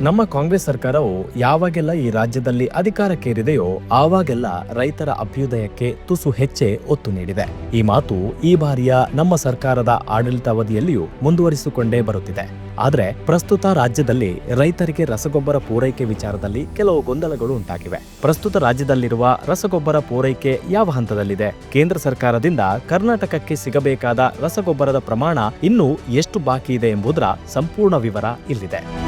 ನಮ್ಮ ಕಾಂಗ್ರೆಸ್ ಸರ್ಕಾರವು ಯಾವಾಗೆಲ್ಲ ಈ ರಾಜ್ಯದಲ್ಲಿ ಅಧಿಕಾರಕ್ಕೇರಿದೆಯೋ ಆವಾಗೆಲ್ಲ ರೈತರ ಅಭ್ಯುದಯಕ್ಕೆ ತುಸು ಹೆಚ್ಚೆ ಒತ್ತು ನೀಡಿದೆ. ಈ ಮಾತು ಈ ಬಾರಿಯ ನಮ್ಮ ಸರ್ಕಾರದ ಆಡಳಿತಾವಧಿಯಲ್ಲಿಯೂ ಮುಂದುವರಿಸಿಕೊಂಡೇ ಬರುತ್ತಿದೆ. ಆದರೆ ಪ್ರಸ್ತುತ ರಾಜ್ಯದಲ್ಲಿ ರೈತರಿಗೆ ರಸಗೊಬ್ಬರ ಪೂರೈಕೆ ವಿಚಾರದಲ್ಲಿ ಕೆಲವು ಗೊಂದಲಗಳು ಉಂಟಾಗಿವೆ. ಪ್ರಸ್ತುತ ರಾಜ್ಯದಲ್ಲಿರುವ ರಸಗೊಬ್ಬರ ಪೂರೈಕೆ ಯಾವ ಹಂತದಲ್ಲಿದೆ? ಕೇಂದ್ರ ಸರ್ಕಾರದಿಂದ ಕರ್ನಾಟಕಕ್ಕೆ ಸಿಗಬೇಕಾದ ರಸಗೊಬ್ಬರದ ಪ್ರಮಾಣ ಇನ್ನೂ ಎಷ್ಟು ಬಾಕಿ ಇದೆ ಎಂಬುದರ ಸಂಪೂರ್ಣ ವಿವರ ಇಲ್ಲಿದೆ.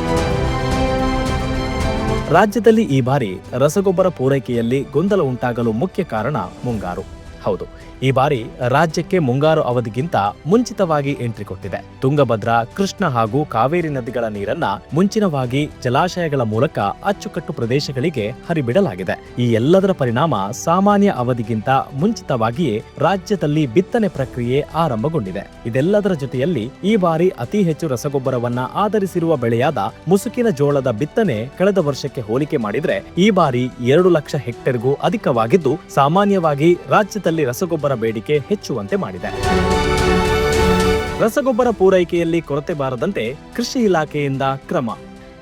ರಾಜ್ಯದಲ್ಲಿ ಈ ಬಾರಿ ರಸಗೊಬ್ಬರ ಪೂರೈಕೆಯಲ್ಲಿ ಗೊಂದಲ ಉಂಟಾಗಲು ಮುಖ್ಯ ಕಾರಣ ಮುಂಗಾರು. ಹೌದು. ಈ ಬಾರಿ ರಾಜ್ಯಕ್ಕೆ ಮುಂಗಾರು ಅವಧಿಗಿಂತ ಮುಂಚಿತವಾಗಿ ಎಂಟ್ರಿ ಕೊಟ್ಟಿದೆ. ತುಂಗಭದ್ರಾ, ಕೃಷ್ಣ ಹಾಗೂ ಕಾವೇರಿ ನದಿಗಳ ನೀರನ್ನ ಮುಂಚಿನವಾಗಿ ಜಲಾಶಯಗಳ ಮೂಲಕ ಅಚ್ಚುಕಟ್ಟು ಪ್ರದೇಶಗಳಿಗೆ ಹರಿಬಿಡಲಾಗಿದೆ. ಈ ಎಲ್ಲದರ ಪರಿಣಾಮ ಸಾಮಾನ್ಯ ಅವಧಿಗಿಂತ ಮುಂಚಿತವಾಗಿಯೇ ರಾಜ್ಯದಲ್ಲಿ ಬಿತ್ತನೆ ಪ್ರಕ್ರಿಯೆ ಆರಂಭಗೊಂಡಿದೆ. ಇದೆಲ್ಲದರ ಜೊತೆಯಲ್ಲಿ ಈ ಬಾರಿ ಅತಿ ಹೆಚ್ಚು ರಸಗೊಬ್ಬರವನ್ನ ಆಧರಿಸಿರುವ ಬೆಳೆಯಾದ ಮುಸುಕಿನ ಜೋಳದ ಬಿತ್ತನೆ ಕಳೆದ ವರ್ಷಕ್ಕೆ ಹೋಲಿಕೆ ಮಾಡಿದ್ರೆ ಈ ಬಾರಿ ಎರಡು ಲಕ್ಷ ಹೆಕ್ಟೇರ್ಗೂ ಅಧಿಕವಾಗಿದ್ದು, ಸಾಮಾನ್ಯವಾಗಿ ರಾಜ್ಯದಲ್ಲಿ ರಸಗೊಬ್ಬರ ಬೇಡಿಕೆ ಹೆಚ್ಚುವಂತೆ ಮಾಡಿದೆ. ರಸಗೊಬ್ಬರ ಪೂರೈಕೆಯಲ್ಲಿ ಕೊರತೆ ಬಾರದಂತೆ ಕೃಷಿ ಇಲಾಖೆಯಿಂದ ಕ್ರಮ.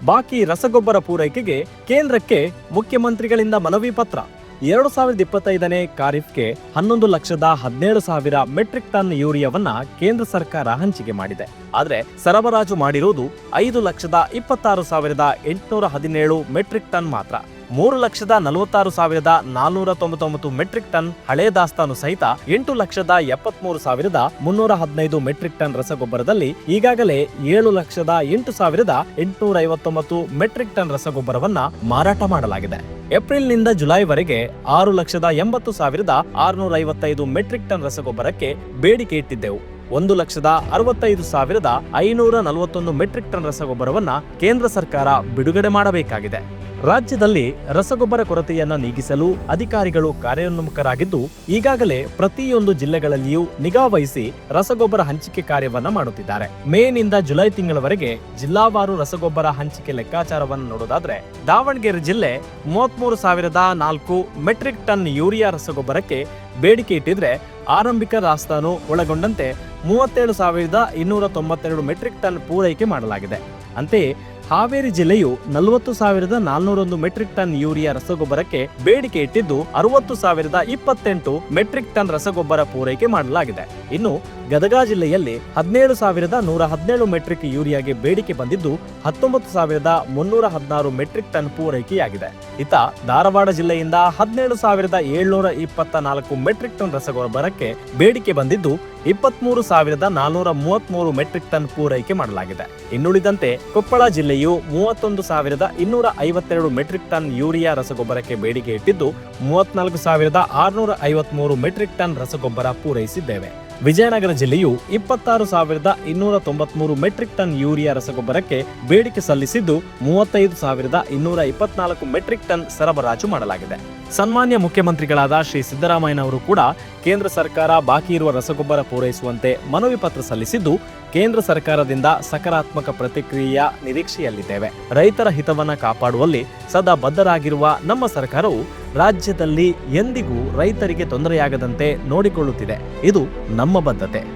ಬಾಕಿ ರಸಗೊಬ್ಬರ ಪೂರೈಕೆಗೆ ಕೇಂದ್ರಕ್ಕೆ ಮುಖ್ಯಮಂತ್ರಿಗಳಿಂದ ಮನವಿ ಪತ್ರ. ಎರಡು ಸಾವಿರದ ಇಪ್ಪತ್ತೈದನೇ ಖಾರಿಫ್ಗೆ ಹನ್ನೊಂದು ಲಕ್ಷದ ಹದಿನೇಳು ಸಾವಿರ ಮೆಟ್ರಿಕ್ ಟನ್ ಯೂರಿಯಾವನ್ನ ಕೇಂದ್ರ ಸರ್ಕಾರ ಹಂಚಿಕೆ ಮಾಡಿದೆ. ಆದರೆ ಸರಬರಾಜು ಮಾಡಿರುವುದು ಐದು ಲಕ್ಷದ ಇಪ್ಪತ್ತಾರು ಸಾವಿರದ ಎಂಟುನೂರ ಹದಿನೇಳು ಮೆಟ್ರಿಕ್ ಟನ್ ಮಾತ್ರ. ಮೂರು ಲಕ್ಷದ ನಲವತ್ತಾರು ಸಾವಿರದ ನಾಲ್ನೂರ ತೊಂಬತ್ತೊಂಬತ್ತು ಮೆಟ್ರಿಕ್ ಟನ್ ಹಳೆ ದಾಸ್ತಾನು ಸಹಿತ ಎಂಟು ಲಕ್ಷದ ಎಪ್ಪತ್ಮೂರು ಸಾವಿರದ ಮುನ್ನೂರ ಹದಿನೈದು ಮೆಟ್ರಿಕ್ ಟನ್ ರಸಗೊಬ್ಬರದಲ್ಲಿ ಈಗಾಗಲೇ ಏಳು ಲಕ್ಷದ ಎಂಟು ಸಾವಿರದ ಎಂಟುನೂರ ಐವತ್ತೊಂಬತ್ತು ಮೆಟ್ರಿಕ್ ಟನ್ ರಸಗೊಬ್ಬರವನ್ನ ಮಾರಾಟ ಮಾಡಲಾಗಿದೆ. ಏಪ್ರಿಲ್ನಿಂದ ಜುಲೈವರೆಗೆ ಆರು ಲಕ್ಷದ ಎಂಬತ್ತು ಸಾವಿರದ ಆರುನೂರ ಐವತ್ತೈದು ಮೆಟ್ರಿಕ್ ಟನ್ ರಸಗೊಬ್ಬರಕ್ಕೆ ಬೇಡಿಕೆ ಇಟ್ಟಿದ್ದೆವು. ಒಂದು ಲಕ್ಷದ ಅರವತ್ತೈದು ಸಾವಿರದ ಐನೂರ ನಲವತ್ತೊಂದು ಮೆಟ್ರಿಕ್ ಟನ್ ರಸಗೊಬ್ಬರವನ್ನು ಕೇಂದ್ರ ಸರ್ಕಾರ ಬಿಡುಗಡೆ ಮಾಡಬೇಕಾಗಿದೆ. ರಾಜ್ಯದಲ್ಲಿ ರಸಗೊಬ್ಬರ ಕೊರತೆಯನ್ನ ನೀಗಿಸಲು ಅಧಿಕಾರಿಗಳು ಕಾರ್ಯೋನ್ಮುಖರಾಗಿದ್ದು, ಈಗಾಗಲೇ ಪ್ರತಿಯೊಂದು ಜಿಲ್ಲೆಗಳಲ್ಲಿಯೂ ನಿಗಾ ವಹಿಸಿ ರಸಗೊಬ್ಬರ ಹಂಚಿಕೆ ಕಾರ್ಯವನ್ನ ಮಾಡುತ್ತಿದ್ದಾರೆ. ಮೇನಿಂದ ಜುಲೈ ತಿಂಗಳವರೆಗೆ ಜಿಲ್ಲಾವಾರು ರಸಗೊಬ್ಬರ ಹಂಚಿಕೆ ಲೆಕ್ಕಾಚಾರವನ್ನು ನೋಡೋದಾದ್ರೆ, ದಾವಣಗೆರೆ ಜಿಲ್ಲೆ ಮೂವತ್ಮೂರು ಸಾವಿರದ ನಾಲ್ಕು ಮೆಟ್ರಿಕ್ ಟನ್ ಯೂರಿಯಾ ರಸಗೊಬ್ಬರಕ್ಕೆ ಬೇಡಿಕೆ ಇಟ್ಟಿದ್ರೆ, ಆರಂಭಿಕ ದಾಸ್ತಾನು ಒಳಗೊಂಡಂತೆ ಮೂವತ್ತೇಳು ಸಾವಿರದ ಇನ್ನೂರ ತೊಂಬತ್ತೆರಡು ಮೆಟ್ರಿಕ್ ಟನ್ ಪೂರೈಕೆ ಮಾಡಲಾಗಿದೆ. ಅಂತೆಯೇ ಹಾವೇರಿ ಜಿಲ್ಲೆಯು ನಲವತ್ತು ಸಾವಿರದ ನಾಲ್ನೂರೊಂದು ಮೆಟ್ರಿಕ್ ಟನ್ ಯೂರಿಯಾ ರಸಗೊಬ್ಬರಕ್ಕೆ ಬೇಡಿಕೆ ಇಟ್ಟಿದ್ದು ಅರವತ್ತು ಸಾವಿರದ ಇಪ್ಪತ್ತೆಂಟು ಮೆಟ್ರಿಕ್ ಟನ್ ರಸಗೊಬ್ಬರ ಪೂರೈಕೆ ಮಾಡಲಾಗಿದೆ. ಇನ್ನು ಗದಗ ಜಿಲ್ಲೆಯಲ್ಲಿ ಹದಿನೇಳು ಸಾವಿರದ ನೂರ ಹದಿನೇಳು ಮೆಟ್ರಿಕ್ ಯೂರಿಯಾಗೆ ಬೇಡಿಕೆ ಬಂದಿದ್ದು, ಹತ್ತೊಂಬತ್ತು ಸಾವಿರದ ಮುನ್ನೂರ ಹದಿನಾರು ಮೆಟ್ರಿಕ್ ಟನ್ ಪೂರೈಕೆಯಾಗಿದೆ. ಇತ ಧಾರವಾಡ ಜಿಲ್ಲೆಯಿಂದ ಹದಿನೇಳು ಸಾವಿರದ ಏಳ್ನೂರ ಇಪ್ಪತ್ತ ನಾಲ್ಕು ಮೆಟ್ರಿಕ್ ಟನ್ ರಸಗೊಬ್ಬರಕ್ಕೆ ಬೇಡಿಕೆ ಬಂದಿದ್ದು, ಇಪ್ಪತ್ಮೂರು ಸಾವಿರದ ನಾಲ್ನೂರ ಮೂವತ್ಮೂರು ಮೆಟ್ರಿಕ್ ಟನ್ ಪೂರೈಕೆ ಮಾಡಲಾಗಿದೆ. ಇನ್ನುಳಿದಂತೆ ಕೊಪ್ಪಳ ಜಿಲ್ಲೆಯು ಮೂವತ್ತೊಂದು ಸಾವಿರದ ಇನ್ನೂರ ಐವತ್ತೆರಡು ಮೆಟ್ರಿಕ್ ಟನ್ ಯೂರಿಯಾ ರಸಗೊಬ್ಬರಕ್ಕೆ ಬೇಡಿಕೆ ಇಟ್ಟಿದ್ದು ಮೂವತ್ನಾಲ್ಕು ಸಾವಿರದ ಆರುನೂರ ಐವತ್ಮೂರು ಮೆಟ್ರಿಕ್ ಟನ್ ರಸಗೊಬ್ಬರ ಪೂರೈಸಿದ್ದೇವೆ. ವಿಜಯನಗರ ಜಿಲ್ಲೆಯು ಇಪ್ಪತ್ತಾರು ಸಾವಿರದ ಇನ್ನೂರ ತೊಂಬತ್ಮೂರು ಮೆಟ್ರಿಕ್ ಟನ್ ಯೂರಿಯಾ ರಸಗೊಬ್ಬರಕ್ಕೆ ಬೇಡಿಕೆ ಸಲ್ಲಿಸಿದ್ದು ಮೂವತ್ತೈದು ಸಾವಿರದ ಇನ್ನೂರ ಇಪ್ಪತ್ನಾಲ್ಕು ಮೆಟ್ರಿಕ್ ಟನ್ ಸರಬರಾಜು ಮಾಡಲಾಗಿದೆ. ಸನ್ಮಾನ್ಯ ಮುಖ್ಯಮಂತ್ರಿಗಳಾದ ಶ್ರೀ ಸಿದ್ದರಾಮಯ್ಯನವರು ಕೂಡ ಕೇಂದ್ರ ಸರ್ಕಾರ ಬಾಕಿ ಇರುವ ರಸಗೊಬ್ಬರ ಪೂರೈಸುವಂತೆ ಮನವಿ ಪತ್ರ ಸಲ್ಲಿಸಿದ್ದು, ಕೇಂದ್ರ ಸರ್ಕಾರದಿಂದ ಸಕಾರಾತ್ಮಕ ಪ್ರತಿಕ್ರಿಯೆಯ ನಿರೀಕ್ಷೆಯಲ್ಲಿದ್ದೇವೆ. ರೈತರ ಹಿತವನ್ನ ಕಾಪಾಡುವಲ್ಲಿ ಸದಾ ಬದ್ಧರಾಗಿರುವ ನಮ್ಮ ಸರ್ಕಾರವು ರಾಜ್ಯದಲ್ಲಿ ಎಂದಿಗೂ ರೈತರಿಗೆ ತೊಂದರೆಯಾಗದಂತೆ ನೋಡಿಕೊಳ್ಳುತ್ತಿದೆ. ಇದು ನಮ್ಮ ಬದ್ಧತೆ.